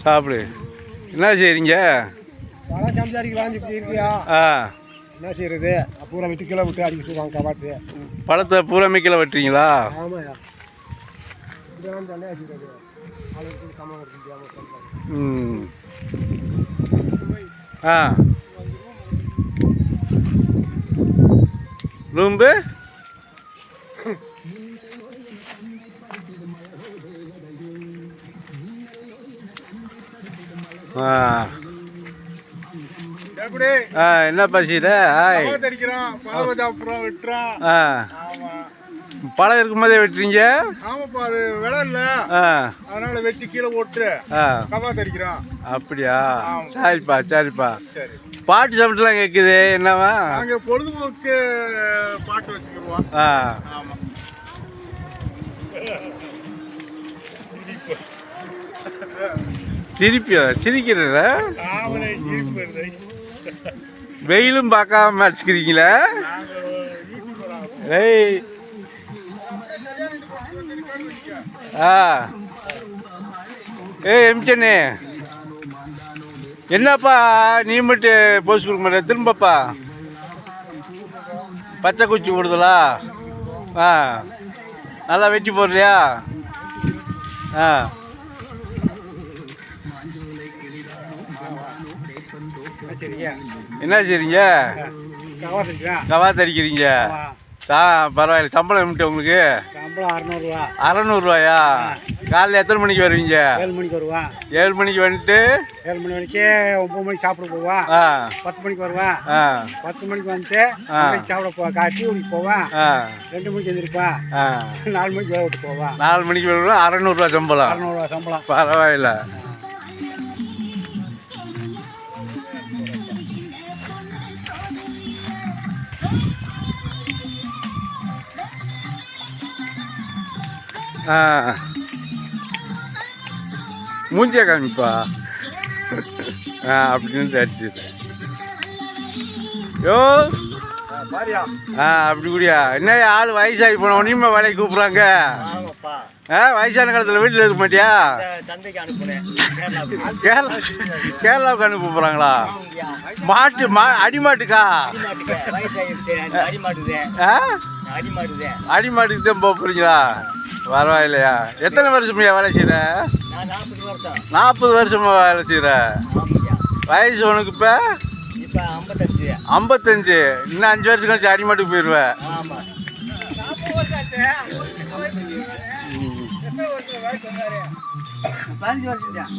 சாப்பிடு. என்ன செய்றீங்க? ஆ. என்ன செய்யறது பூரா விட்டு கிலோ விட்டு அடிக்க சொல்லுவாங்க கவாத்து பழத்தை பூரா மிக்கல வெட்டுறீங்களா? ஆமாயா இதெல்லாம் வச்சுக்கிறது ம். ஆ. ரூம்பு ஆ எப்படி ஆ என்ன பசியில்? பழம் பழம் இருக்கும்போதே வெட்டுறீங்க? ஆமாப்பா அது விலை இல்ல. அதனால வெட்டி கீழே போட்டு ஆ. கவாத்து அடிக்கிறான் அப்படியா. சரிப்பா சரிப்பா. சரி. பாட்டு சாப்பிட்டுலாம் கேட்குது என்னவா? நாங்க பொழுதுபோக்கு பாட்டு வச்சுக்கிடுவோம் ஆமா. சிரிப்பியா சிரிக்கிறத வெயிலும் பார்க்காம அடிச்சுக்கிறீங்களே? ஏய். ஆ. ஏய் எம்சனே என்னப்பா நீ மட்டும் போஸ்ட் கொடுக்க மாட்டே திரும்பப்பா. பச்சை குச்சி விடுதலா ஆ. நல்லா வெட்டி போடுறியா? ஆ. என்ன செய்றீங்க? கவாத்து அடிக்கிறீங்க ஆ பரவாயில்ல. சம்பளம் எம்பிட்டு உங்களுக்கு? சம்பளம் அறநூறுவா. அறநூறுவாயா? காலைல எத்தனை மணிக்கு வருவீங்க? ஏழு மணிக்கு வருவான் ஏழு மணிக்கு வந்துட்டு ஏழு மணி வரைக்கும் ஒம்பது மணிக்கு சாப்பிட போவான் ஆ. பத்து மணிக்கு வருவான் ஆ. பத்து மணிக்கு வந்துட்டு சாப்பிட போவா. காட்டி ஊருக்கு போவான் ஆ. ரெண்டு மணிக்கு எழுந்திருப்பான் ஆ. நாலு மணிக்கு வேலை விட்டு போவான் நாலு மணிக்கு வருவா? அறநூறுவா சம்பளம். அறநூறுவா சம்பளம். பரவாயில்ல. ஆ மூஞ்சியா காமிப்பா ஆ அப்படின்னு தரிச்சு யோ ஆ அப்படி கூடியா என்ன ஆள் வயசாகி போன உடனே வேலைக்கு கூப்பிட்றாங்க. ஆ வயசான காலத்தில் வீட்டில் இருக்க மாட்டியா? கேரளா கேரளாவுக்கு அனுப்ப போகிறாங்களா மாட்டு மா அடிமாட்டுக்கா? ஆ? அடி மாட்டுக்கு தான் போக போகிறீங்களா பரவாயில்லையா. எத்தனை வருஷமையா வேலை செய்கிற நாற்பது வருஷமா. வேலை செய்கிற வயசு உனக்கு இப்போ? ஐம்பத்தஞ்சு. இன்னும் அஞ்சு வருஷம் கழிச்சு அடிமாட்டுக்கு போயிடுவேன் பதினஞ்சு வருஷம்